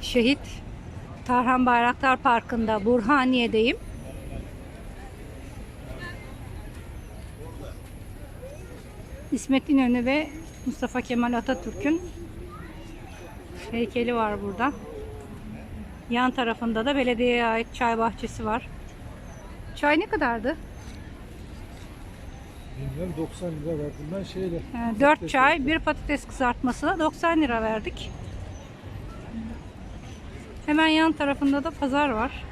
Şehit Tarhan Bayraktar Parkı'nda Burhaniye'deyim. İsmet İnönü ve Mustafa Kemal Atatürk'ün heykeli var burada. Yan tarafında da belediyeye ait çay bahçesi var. Çay ne kadardı? Bilmiyorum 90 lira verdim ben şeyle. Yani 4 çay, bir patates kızartmasına 90 lira verdik. Hemen yan tarafında da pazar var.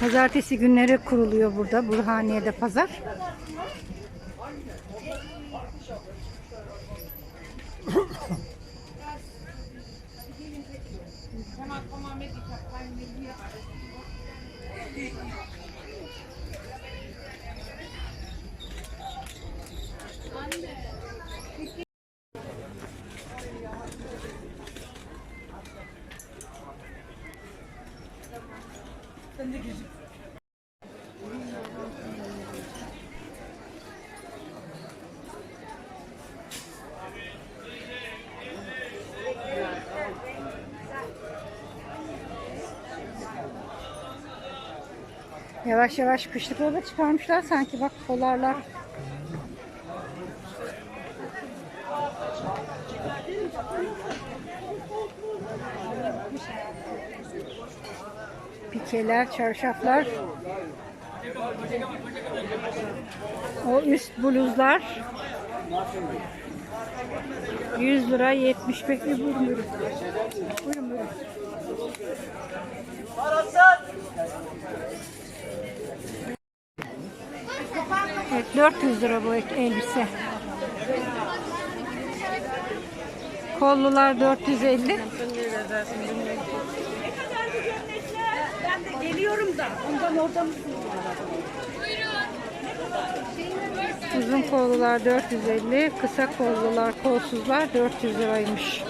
Pazartesi günleri kuruluyor burada Burhaniye'de pazar. Yavaş yavaş kışlıkları da çıkarmışlar sanki bak polarlar. Pikeler, çarşaflar. O üst bluzlar. 100 lira 75 lira. Buyurun buyurun. Buyurun buyurun. Evet 400 lira bu elbise. Kollular 450. Geliyorum da ondan oradan Uzun kollular 450, kısa kollular, kolsuzlar 400 liraymış.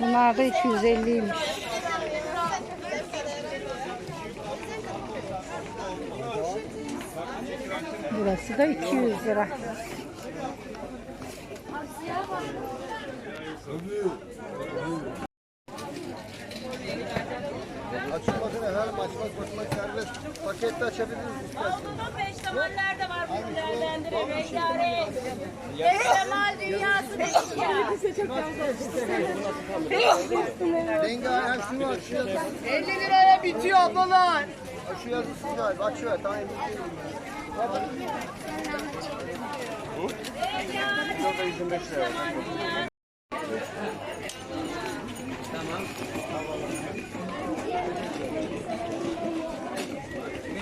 Bunlar da 250'ymiş. Burası da 200 lira. Açmak serbest. Pakette açabiliriz isterseniz. Peştemaller de var bunu değerlendirin. Rengarenk. Peştemal dünyası dedik ya. Rengarenk şu var, şu yazı. 50 liraya bitiyor ablalar. Şu yazısı güzel, bak şu var, tamam. Kimin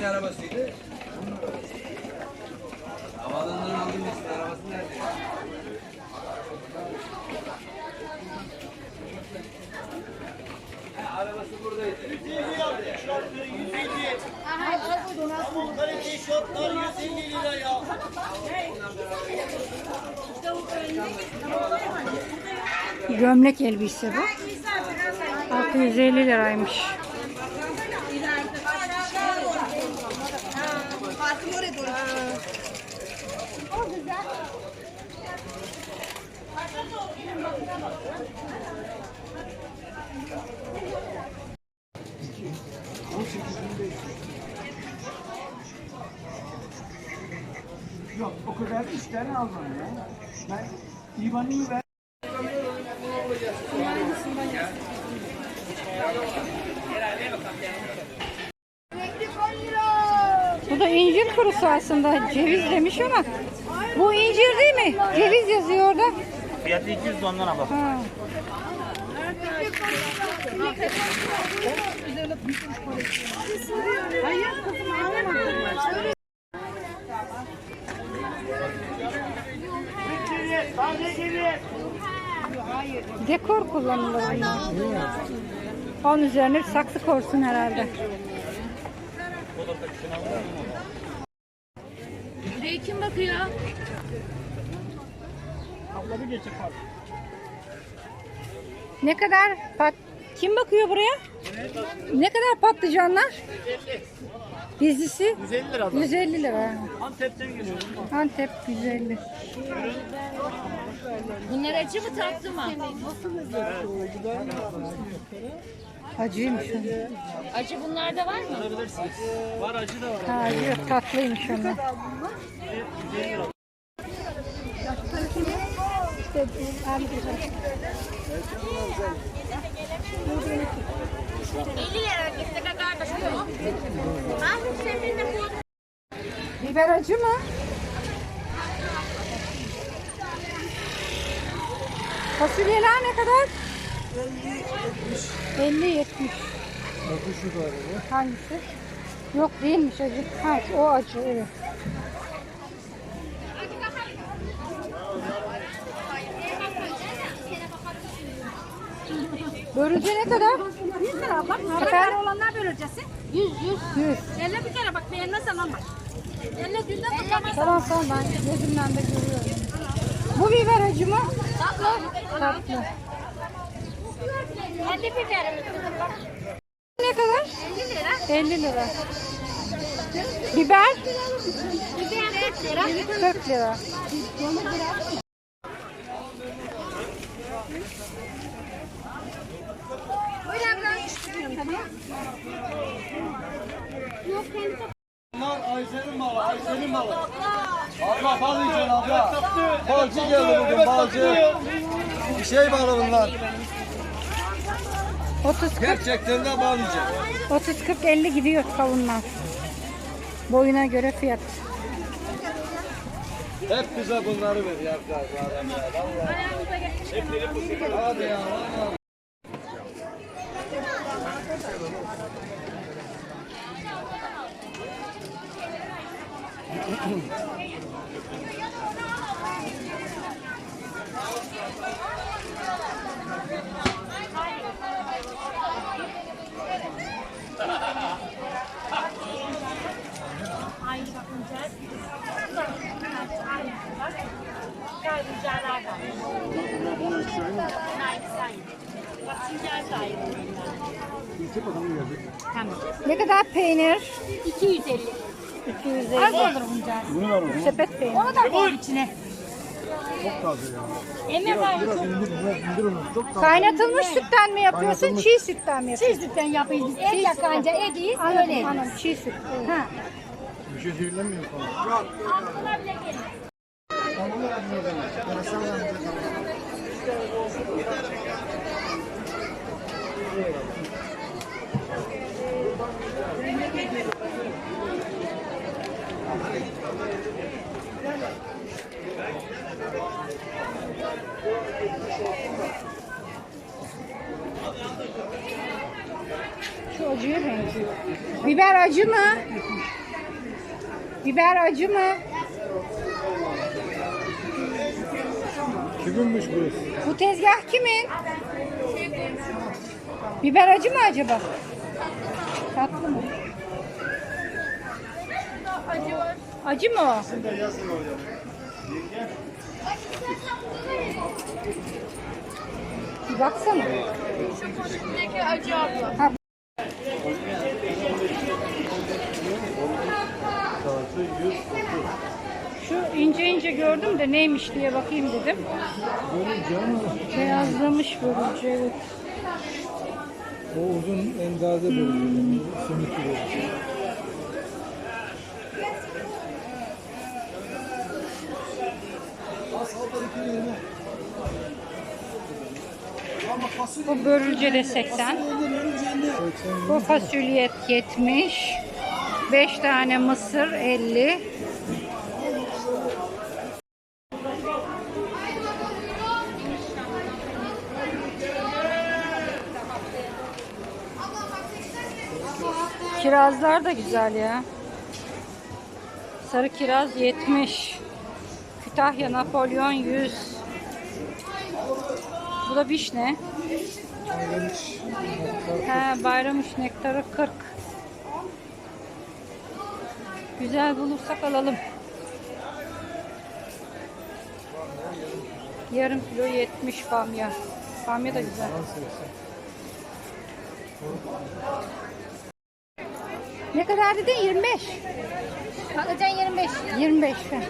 arabasıydı? Havaalanından aldım işte arabası nerede? Arabası buradaydı. Kalite şortlar 150 lira ya. Gömlek elbise bu. 650 liraymış. O kadar üç tane almam ya. Ben İvan'ımı ver. Bu da incir kurusu aslında. Ceviz demiş ama. Bu incir değil mi? Ceviz yazıyor orada. Fiyatı 200 ondan abla. Ha. Dekor kullanılır. Onun üzerine bir saksı korsun herhalde. Buraya kim bakıyor? Ne kadar pat kim bakıyor buraya? Ne kadar patlıcanlar? Dizisi 150 lira 150 lira. Antep'ten geliyor. Antep 150. Bunlar acı mı tatlı mı? Acıymış o. Acı bunlarda var mı? Var acı da var. Ha, acı yok tatlıymış onlar. Biber acı mı? Fasulyeler ne kadar? 50 70. Bakın şu da. Hangisi? Yok değilmiş acı. Ha, o acı evet. Börülce ne kadar? 100 lira bak. Efendim? olanlar bölürcesi. 100 100. 100. Elle bir kere bak beğenmezsen alma. Elle dünden bakamazsın. Tamam tamam ben gözümden de görüyorum. Bu biber acı mı? Tatlı. Tatlı. Kendi biberimiz kızım bak. Ne kadar? 50 lira. 50 lira. Biber Biber 40 lira. 40 lira. Buyur abla. Yok kendi Bunlar Ayşe'nin malı. Abla bal yiyeceksin abla. Balcı geldi bugün, balcı. Bir şey malı bunlar. 30 40 Gerçekten de bal yiyecek. 30 40 50 gidiyor kavunlar. Boyuna göre fiyat. Hep bize bunları ver ya. ya, ya, Vallahi. Hadi ya. vallahi. Ne kadar peynir? 250. 250. Az olur bunca. Sepet peynir. Onu da koy içine. Çok taze ya. Emre var. Biraz indir, biraz indir onu. Çok taze. Kaynatılmış sütten mi yapıyorsun, çiğ sütten mi yapıyorsun? Çiğ sütten yapıyoruz. biz. Et yakınca ediyiz. Öyle Anladım, ediyoruz. anladım. Çiğ süt. Ha. Bir şey zehirlenmiyor falan. Şu acıya benziyor. Biber acı mı? Biber acı mı? Kiminmiş burası? Bu tezgah kimin? Biber acı mı acaba? Tatlı mı? Acı mı o? Baksana. Ha, Şu ince ince gördüm de neymiş diye bakayım dedim. Beyazlamış börülce evet. O uzun endaze bölümü. Sümüklü bölümü. Bu börülce de 80. Bu fasulye 70. 5 tane mısır 50. Kirazlar da güzel ya. Sarı kiraz 70. Kütahya Napolyon 100. Bu da vişne. He, bayram iş nektarı 40. Güzel bulursak alalım. Yarım kilo 70 bamya. Bamya da güzel. Ne kadar dedin? 25. Patlıcan 25. 25. he.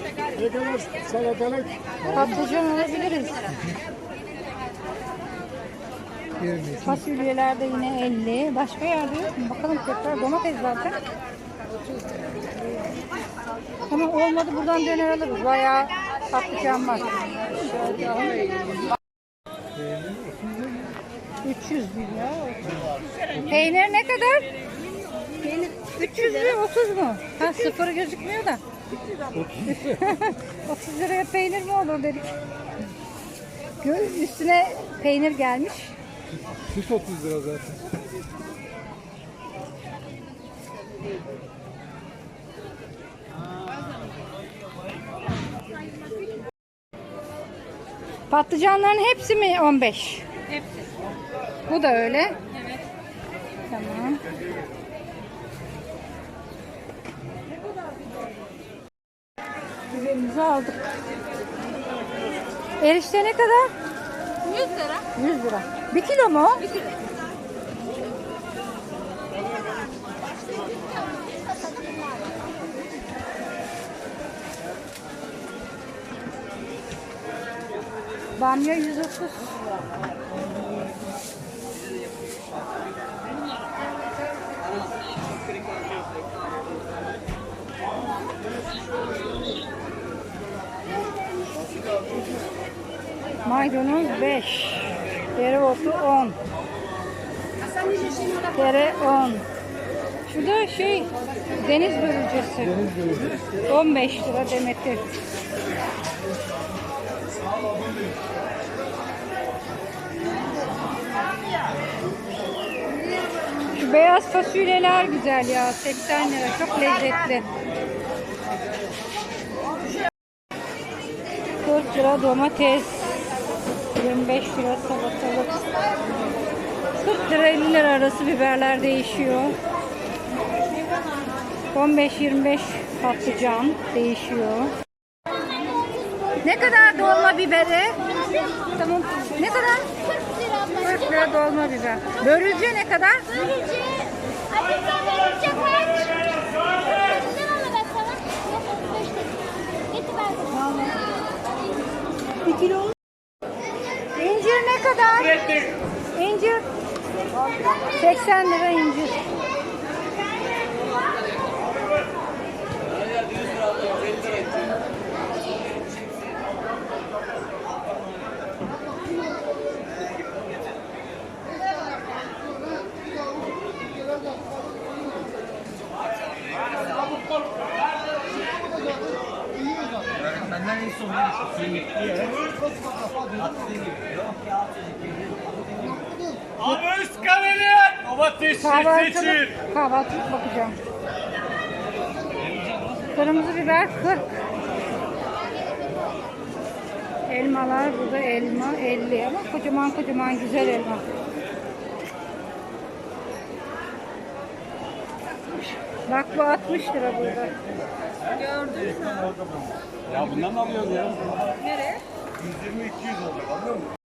Ne kadar salatalık? Patlıcan alabiliriz. 20. Fasulyeler de yine 50. Başka yerde yok mu? Bakalım tekrar domates zaten. Tamam olmadı buradan döner alırız. Bayağı patlıcan var. Şöyle alalım. 300 lira. Peynir ne kadar? Peynir 300 lira 30 mu? Ha sıfır gözükmüyor da. 30 liraya peynir mi olur dedik. Üstüne peynir gelmiş. Süt 30 lira zaten. Patlıcanların hepsi mi 15? Hepsi. Bu da öyle. Evet. Tamam. Biberimizi aldık. Erişte ne kadar? 100 lira. 100 lira. Bir kilo mu? Bir kilo. Bamya 130. Maydanoz 5. Dereotu 10. Dere 10. Şu da şey deniz börülcesi. Deniz bölümü. 15 lira demeti. Şu beyaz fasulyeler güzel ya. 80 lira. Çok lezzetli. 40 lira domates. 25 lira salatalık. 40 lira 50 lira arası biberler değişiyor. 15-25 patlıcan değişiyor. Ne kadar dolma biberi? Tamam. Ne kadar? 40 lira dolma biber. Börülce ne kadar? Kaç? Sen al ben sana. Yok 35 lira. Getir ben. Bir kilo. İncir ne kadar? İncir. 80 lira incir. Benden en son Abi üst kaleli. Domates Kahvaltılık, kahvaltılık bakacağım. Kırmızı biber 40. Elmalar burada elma 50 ama kocaman kocaman güzel elma. Bak bu 60 lira burada. Ya bundan mı alıyorsun ya? Nereye? 120-200 olacak anlıyor musun?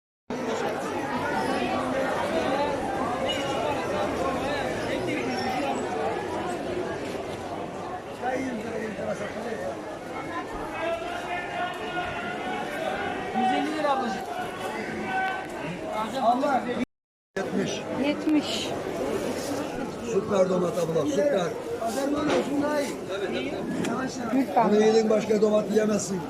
70. 70. Süper domat abla süper. Lütfen. Bunu yedin başka domat yiyemezsin.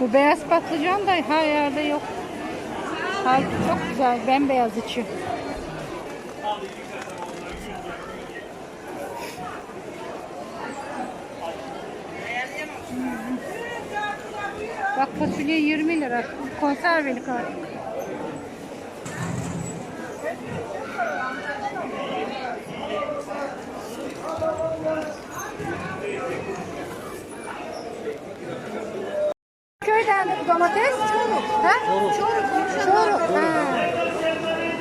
Bu beyaz patlıcan da her yerde yok. Halbuki çok güzel, bembeyaz içi. Bak fasulye 20 lira. Konservelik artık. Köyden domates? Çoruk. Ha? Çoruk. Çoruk. Ha.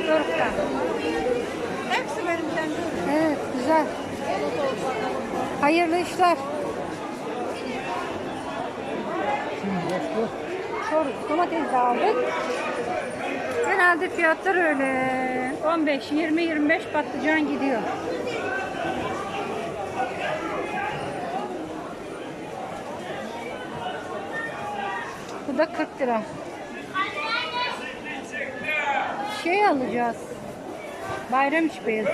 Çoruk'tan. Hepsi benimden. Evet, güzel. Hayırlı işler. Çoruk. Domates de aldık. Genelde fiyatlar öyle. 15, 20, 25 patlıcan gidiyor. Bu da 40 lira. Şey alacağız. Bayram iç beyazı.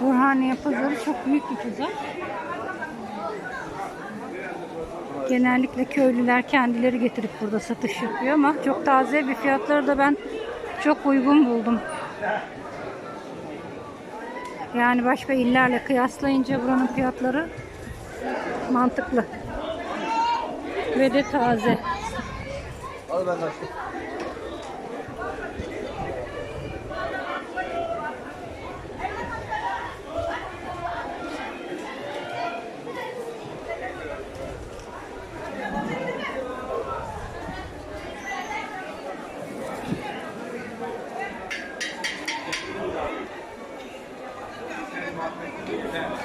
Burhaniye pazarı çok büyük bir pazar. Genellikle köylüler kendileri getirip burada satış yapıyor ama çok taze bir fiyatları da ben çok uygun buldum. Yani başka illerle kıyaslayınca buranın fiyatları mantıklı. Ve de taze. Al ben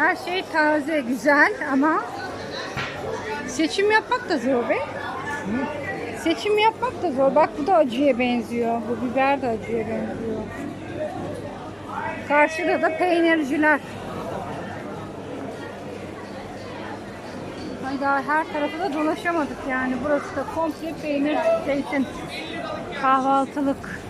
Her şey taze, güzel ama seçim yapmak da zor be. Seçim yapmak da zor. Bak bu da acıya benziyor. Bu biber de acıya benziyor. Karşıda da peynirciler. Ay daha her tarafı da dolaşamadık yani. Burası da komple peynir, zeytin, kahvaltılık.